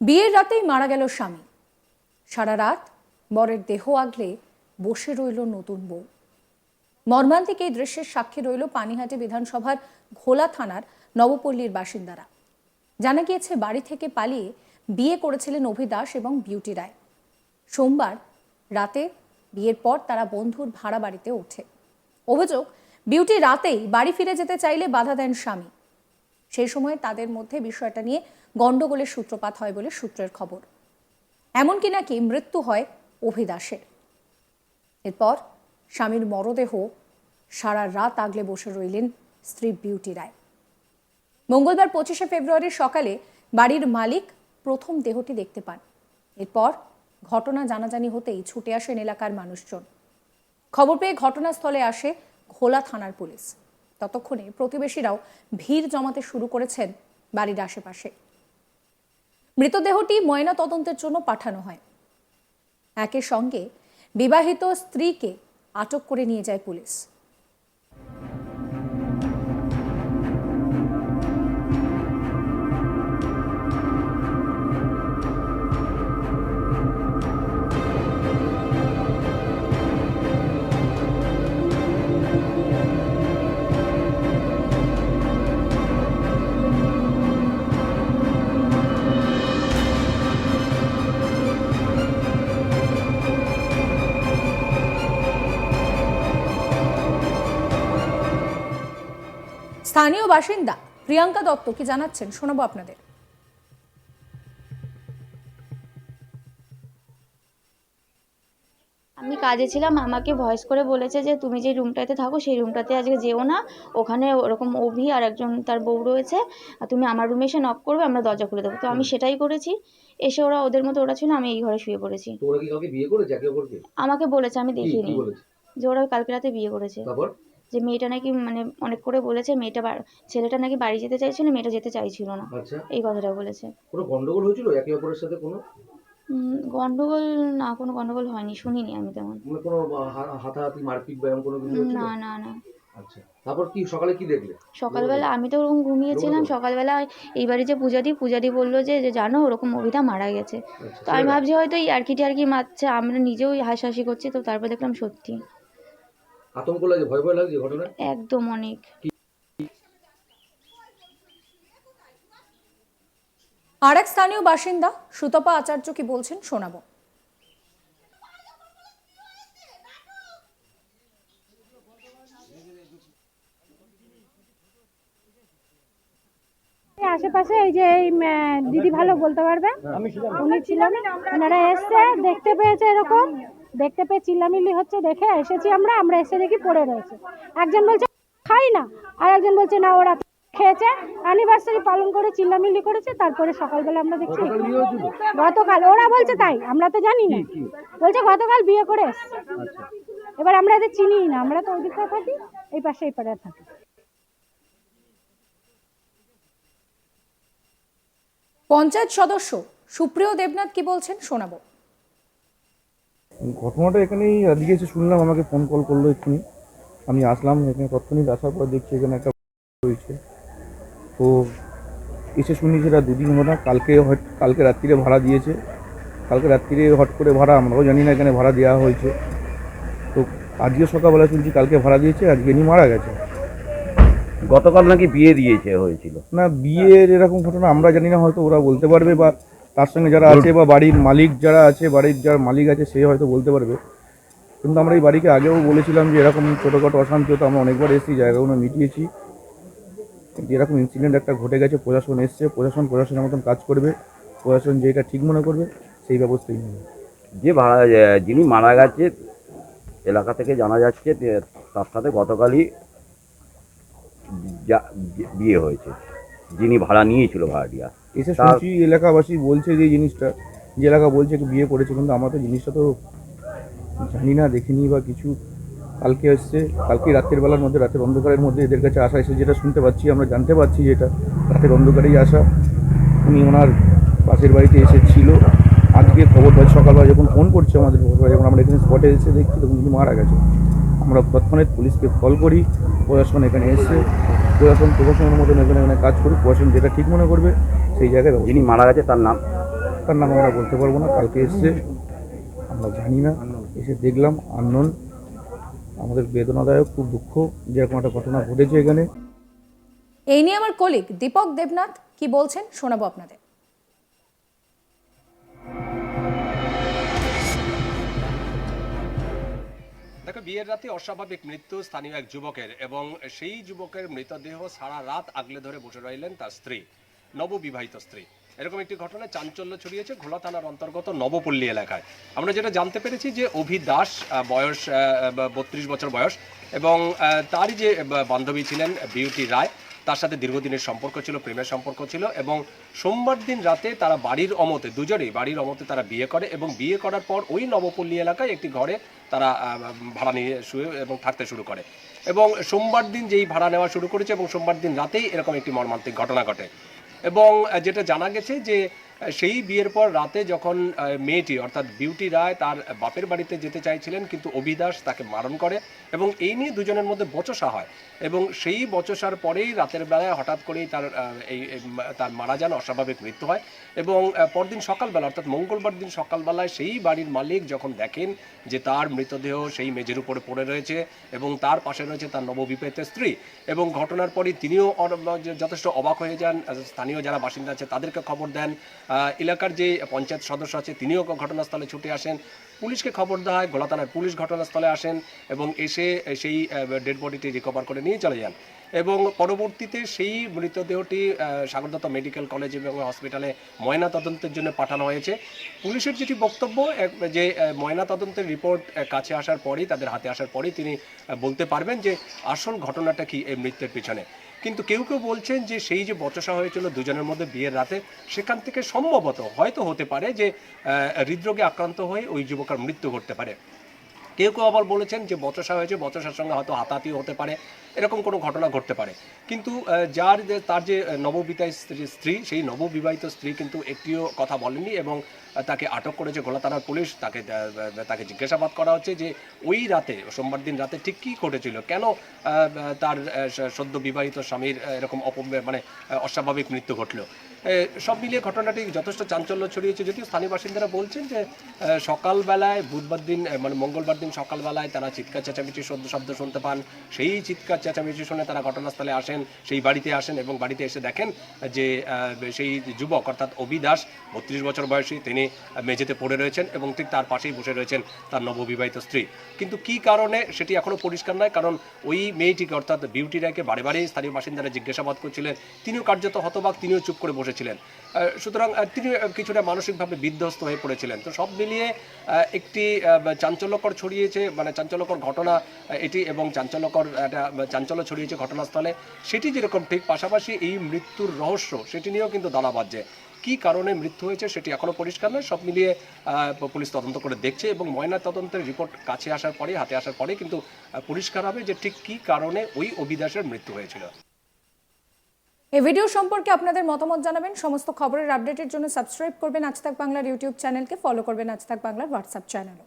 বিয়ের রাতেই মারা গেল স্বামী। সারা রাত বরের দেহ আগলে বসে রইল নতুন বউ। মর্মান্তিক এই দৃশ্যের সাক্ষী রইল পানিহাটি বিধানসভার ঘোলা থানার নবপল্লীর বাসিন্দারা। জানা গিয়েছে, বাড়ি থেকে পালিয়ে বিয়ে করেছিলেন অভিদাস এবং বিউটি রায়। সোমবার রাতে বিয়ের পর তারা বন্ধুর ভাড়া বাড়িতে ওঠে। অভিযোগ, বিউটি রাতেই বাড়ি ফিরে যেতে চাইলে বাধা দেন স্বামী। সেই সময় তাদের মধ্যে বিষয়টা নিয়ে গন্ডগোলের সূত্রপাত হয় বলে সূত্রের খবর। এমনকি নাকি মৃত্যু হয় অভিদাসের। এরপর স্বামীর মরদেহ সারা রাত আগলে বসে রইলেন স্ত্রী বিউটি রায়। মঙ্গলবার পঁচিশে ফেব্রুয়ারি সকালে বাড়ির মালিক প্রথম দেহটি দেখতে পান। এরপর ঘটনা জানাজানি হতেই ছুটে আসেন এলাকার মানুষজন। খবর পেয়ে ঘটনাস্থলে আসে ঘোলা থানার পুলিশ। ততক্ষণে প্রতিবেশীরাও ভিড় জমাতে শুরু করেছেন বাড়ির আশেপাশে। মৃতদেহটি ময়না তদন্তের জন্য পাঠানো হয়। একের সঙ্গে বিবাহিত স্ত্রীকে আটক করে নিয়ে যায় পুলিশ। স্থানীয় বাসিন্দা প্রিয়াঙ্কা দত্ত কি জানাচ্ছেন? শোনাবো আপনাদের। আমি কাজে ছিলাম আমাকে ভয়েস করে বলেছে যে তুমি যে রুমটাতে থাকো সেই রুমটাতে আজকে যেও না। ওখানে ওরকম অভি আর একজন তার বউ রয়েছে আর তুমি আমার রুমে এসে নক করবে আমরা দরজা খুলে দেবো। তো আমি সেটাই করেছি। এসে ওরা ওদের মতো ওরা ছিল আমি এই ঘরে শুয়ে পড়েছি। আমাকে বলেছে আমি দেখিনি। যে ওরা কালকে রাতে বিয়ে করেছে। যে মেয়েটা নাকি মানে অনেক করে বলেছে মেয়েটা ছেলেটা নাকি বাড়ি যেতে চাইছিল মেয়েটা যেতে চাইছিল না। আচ্ছা। এই কথাটা বলেছে। কোনো গন্ডগোল হয়েছিল একে অপরের সাথে কোনো? গন্ডগোল না কোনো গন্ডগোল হয়নি শুনিনি আমি তেমন। মানে কোনো হাতাহাতি মারপিট বা কোনো কিছু না না না। আচ্ছা। তারপর কি সকালে কি দেখলে? সকালবেলা আমি তো ওরকম ঘুমিয়েছিলাম। সকালবেলা এই বাড়ি যে পূজাদি পূজাদি বলল যে যে জানো ওরকম অভিধা মারা গেছে। আচ্ছা তো আমি ভাবছি হয়তো এই আরকি টারকি মারছে আমরা নিজেও হাসাহাসি করছি তো তারপর দেখলাম সত্যি। আতঙ্ক লাগে ভয় ভয় লাগছে ঘটনা একদম অনেক। আর এক স্থানীয় বাসিন্দা সুতপা আচার্য কি বলছেন শোনাবো। আশেপাশে এই যে এই দিদি ভালো বলতে পারবে? উনি ছিলেন। ওনারা এসছে দেখতে পেয়েছে এরকম। দেখতে পেয়ে চিল্লামিল্লি হচ্ছে দেখে এসেছি আমরা আমরা এসে দেখি পড়ে রয়েছে। একজন বলছে খাই না। আর একজন বলছে না ওরা খেয়েছে অ্যানিভার্সারি পালন করে চিল্লামিল্লি করেছে তারপরে সকালবেলা আমরা দেখছি গতকাল ওরা বলছে তাই আমরা তো জানি না। বলছে গতকাল বিয়ে করে এসছে। আচ্ছা। এবার আমরা এদের চিনি না আমরা তো ওদিকটা থাকি এই পাশে এই পাড়ে থাকি। পঞ্চায়েত সদস্য সুপ্রিয় দেবনাথ কি বলছেন শোনাবো। ঘটনাটা এখানেই আজকে এসে শুনলাম আমাকে ফোন কল করল এক্ষুনি। আমি আসলাম এখানে তৎক্ষণিক আসার পর দেখছি এখানে একটা হয়েছে তো এসে শুনি সেটা দুদিন হলো না কালকে হট- কালকে রাত্রিরে ভাড়া দিয়েছে। কালকে রাত্রিরে হট করে ভাড়া আমরাও জানি না এখানে ভাড়া দেওয়া হয়েছে। তো আজকে সকালবেলা শুনছি কালকে ভাড়া দিয়েছে আজকে ইনি মারা গেছে। গতকাল নাকি বিয়ে দিয়েছে হয়েছিল? না বিয়ের এরকম ঘটনা আমরা জানি না হয়তো ওরা বলতে পারবে বা তার সঙ্গে যারা আছে বা বাড়ির মালিক যারা আছে, বাড়ির যার মালিক আছে, সে হয়তো বলতে পারবে। কিন্তু আমরা এই বাড়িকে আগেও বলেছিলাম যে এরকম ছোটোখাটো অশান্তি হতো, আমরা অনেকবার এসেছি, জায়গাগুলো মিটিয়েছি। এরকম ইনসিডেন্ট একটা ঘটে গেছে, প্রশাসন এসছে, প্রশাসন প্রশাসনের মতন কাজ করবে, প্রশাসন যেটা ঠিক মনে করবে, সেই ব্যবস্থাই নেবে। যে ভাড়া যিনি মারা গেছে, এলাকা থেকে জানা যাচ্ছে তার সাথে গতকালই যা- বিয়ে হয়েছে। যিনি ভাড়া নিয়েছিল ভাড়াটিয়া। এসে শুনছি এলাকাবাসী বলছে যে জিনিসটা যে এলাকা বলছে বিয়ে করেছে কিন্তু আমরা তো জিনিসটা তো জানি না দেখিনি বা কিছু। কালকে এসছে কালকে রাতের বেলার মধ্যে রাতের অন্ধকারের মধ্যে এদের কাছে আসা এসে যেটা শুনতে পাচ্ছি আমরা জানতে পারছি যেটা রাতের অন্ধকারেই আসা। উনি ওনার পাশের বাড়িতে এসেছিল আজকে খবর পাই সকালবেলা যখন ফোন করছে আমাদের খবর যখন আমরা এখানে স্পটে এসে দেখছি তখন উনি মারা গেছে। আমরা তৎক্ষণাৎ পুলিশকে কল করি প্রশাসন এখানে এসে প্রশাসন প্রশাসনের মতন এখানে এখানে কাজ করি প্রশাসন যেটা ঠিক মনে করবে সেই জায়গায় যিনি মারা গেছে তার নাম? তার নাম আমরা বলতে পারব না কালকে এসছে আমরা জানি না। এসে দেখলাম আননোন আমাদের বেদনাদায়ক খুব দুঃখ যে এরকম একটা ঘটনা ঘটেছে এখানে। এই নিয়ে আমার কলিগ দীপক দেবনাথ কি বলছেন শোনাবো আপনাদের। দেখো বিয়ের রাতে অস্বাভাবিক মৃত্যু স্থানীয় এক যুবকের এবং সেই যুবকের মৃতদেহ সারা রাত আগলে ধরে বসে রইলেন তার স্ত্রী। নববিবাহিত স্ত্রী। এরকম একটি ঘটনা চাঞ্চল্য ছড়িয়েছে ঘোলা থানার অন্তর্গত নবপল্লী এলাকায়। আমরা যেটা জানতে পেরেছি যে অভি দাস বয়স বত্রিশ বছর বয়স এবং তারই যে বান্ধবী ছিলেন বিউটি রায়, তার সাথে দীর্ঘদিনের সম্পর্ক ছিল, প্রেমের সম্পর্ক ছিল এবং সোমবার দিন রাতে তারা বাড়ির অমতে, দুজনেই বাড়ির অমতে তারা বিয়ে করে এবং বিয়ে করার পর ওই নবপল্লী এলাকায় একটি ঘরে তারা ভাড়া নিয়ে শুয়ে এবং থাকতে শুরু করে। এবং সোমবার দিন যেই ভাড়া নেওয়া শুরু করেছে এবং সোমবার দিন রাতেই এরকম একটি মর্মান্তিক ঘটনা ঘটে। এবং যেটা জানা গেছে যে সেই বিয়ের পর রাতে যখন মেয়েটি, অর্থাৎ বিউটি রায়, তার বাপের বাড়িতে যেতে চাইছিলেন, কিন্তু অভিদাস তাকে মারণ করে এবং এই নিয়ে দুজনের মধ্যে বচসা হয় এবং সেই বচসার পরেই রাতের বেলায় হঠাৎ করেই তার এই তার মারা যান, অস্বাভাবিক মৃত্যু হয় এবং পরদিন সকালবেলা, অর্থাৎ মঙ্গলবার দিন সকালবেলায় সেই বাড়ির মালিক যখন দেখেন যে তার মৃতদেহ সেই মেঝের উপরে পড়ে রয়েছে এবং তার পাশে রয়েছে তার নববিবাহিত স্ত্রী এবং ঘটনার পরই তিনিও যথেষ্ট অবাক হয়ে যান। স্থানীয় যারা বাসিন্দা আছে তাদেরকে খবর দেন। এলাকার যে পঞ্চায়েত সদস্য আছে, তিনিও ঘটনাস্থলে ছুটে আসেন। পুলিশকে খবর দেওয়া হয়, গোলা থানার পুলিশ ঘটনাস্থলে আসেন এবং এসে সেই ডেড বডিটি রিকভার করে নিয়ে চলে যান। এবং পরবর্তীতে সেই মৃতদেহটি সাগরদত্ত মেডিকেল কলেজ এবং হসপিটালে ময়না তদন্তের জন্য পাঠানো হয়েছে। পুলিশের যেটি বক্তব্য যে ময়না তদন্তের রিপোর্ট কাছে আসার পরেই, তাদের হাতে আসার পরেই তিনি বলতে পারবেন যে আসল ঘটনাটা কি এই মৃত্যুর পিছনে। কিন্তু কেউ কেউ বলছেন যে সেই যে বচসা হয়েছিল দুজনের মধ্যে বিয়ের রাতে, সেখান থেকে সম্ভবত হয়তো হতে পারে যে হৃদরোগে আক্রান্ত হয়ে ওই যুবকের মৃত্যু ঘটতে পারে। কেউ কেউ আবার বলেছেন যে বচসা হয়েছে, বচসার সঙ্গে হয়তো হাতাহাতি হতে পারে, এরকম কোনো ঘটনা ঘটতে পারে। কিন্তু যার যে, তার যে নববিবাহিত স্ত্রী- সেই নববিবাহিত স্ত্রী কিন্তু একটিও কথা বলেননি এবং তাকে আটক করেছে গোলা থানার পুলিশ। তাকে তাকে জিজ্ঞাসাবাদ করা হচ্ছে যে, ওই রাতে, সোমবার দিন রাতে ঠিক কী ঘটেছিল? কেন তার সদ্য বিবাহিত স্বামীর এরকম অপম মানে অস্বাভাবিক মৃত্যু ঘটলো? সব মিলিয়ে ঘটনাটি যথেষ্ট চাঞ্চল্য ছড়িয়েছে। যদিও স্থানীয় বাসিন্দারা বলছেন যে সকালবেলায়, বুধবার দিন মানে মঙ্গলবার দিন সকালবেলায় তারা চিৎকার, চেঁচামেচি শব্দ শব্দ শুনতে পান। সেই চিৎকার, চেঁচামেচি শুনে তারা ঘটনাস্থলে আসেন, সেই বাড়িতে আসেন এবং বাড়িতে এসে দেখেন যে সেই যুবক, অর্থাৎ অবি দাস, বত্রিশ বছর বয়সী, তিনি মেঝেতে পড়ে রয়েছেন এবং ঠিক তার পাশেই বসে রয়েছেন তার নববিবাহিত স্ত্রী। কিন্তু কি কারণে সেটি এখনও পরিষ্কার নয়? কারণ ওই মেয়েটিকে, অর্থাৎ বিউটি রায়কে বারে বারেই স্থানীয় বাসিন্দারা জিজ্ঞাসাবাদ করছিলেন। তিনিও কার্যত হতবাক, তিনিও চুপ করে বসেছিলেন। আহ, সুতরাং তিনি কিছুটা মানসিকভাবে বিধ্বস্ত হয়ে পড়েছিলেন। তো সব মিলিয়ে একটি চাঞ্চল্যকর ছড়িয়েছে মানে চাঞ্চল্যকর ঘটনা এটি এবং চাঞ্চল্যকর একটা চাঞ্চল্য ছড়িয়েছে ঘটনাস্থলে। সেটি যেরকম ঠিক পাশাপাশি এই মৃত্যুর রহস্য সেটি নিয়েও কিন্তু দানা বাজছে। কি কারণে মৃত্যু হয়েছে সেটি এখনও পরিষ্কার নয় সব মিলিয়ে পুলিশ তদন্ত করে দেখছে এবং ময়না তদন্তের রিপোর্ট কাছে আসার পরে হাতে আসার পরে কিন্তু পরিষ্কার হবে যে ঠিক কী কারণে ওই অভিদাসের মৃত্যু হয়েছিল। এই ভিডিও সম্পর্কে আপনাদের মতামত জানাবেন। সমস্ত খবরের আপডেটের জন্য সাবস্ক্রাইব করবেন আজ তাক বাংলার ইউটিউব চ্যানেলকে। ফলো করবেন আজ তাক বাংলার হোয়াটসঅ্যাপ চ্যানেলও।